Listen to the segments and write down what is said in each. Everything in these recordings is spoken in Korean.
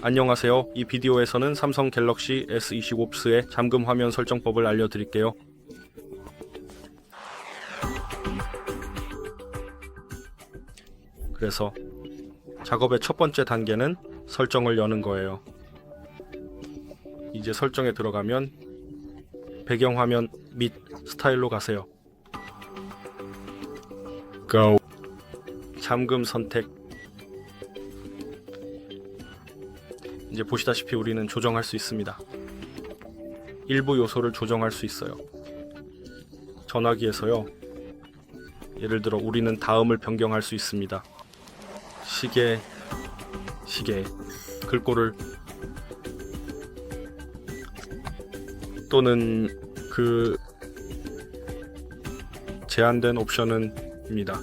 안녕하세요. 이 비디오에서는 삼성 갤럭시 S25 플스의 잠금 화면 설정법을 알려드릴게요. 그래서 작업의 첫 번째 단계는 설정을 여는 거예요. 이제 설정에 들어가면 배경화면 및 스타일로 가세요. Go. 잠금 선택. 이제 보시다시피 우리는 조정할 수 있습니다. 일부 요소를 조정할 수 있어요. 전화기에서요. 예를 들어 우리는 다음을 변경할 수 있습니다. 시계, 시계, 글꼴을 또는 그 제한된 옵션은입니다.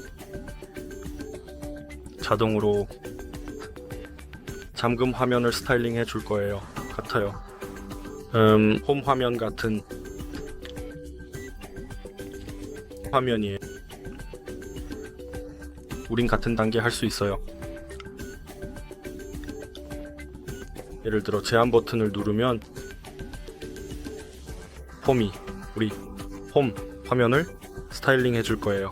자동으로 잠금 화면을 스타일링 해줄 거예요. 같아요. 음, 홈 화면 같은 화면이에요. 우린 같은 단계 할 수 있어요. 예를 들어 제한 버튼을 누르면 홈이 우리 홈 화면을 스타일링 해줄 거예요.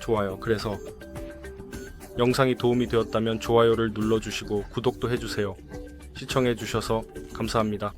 좋아요. 그래서 영상이 도움이 되었다면 좋아요를 눌러주시고 구독도 해주세요. 시청해주셔서 감사합니다.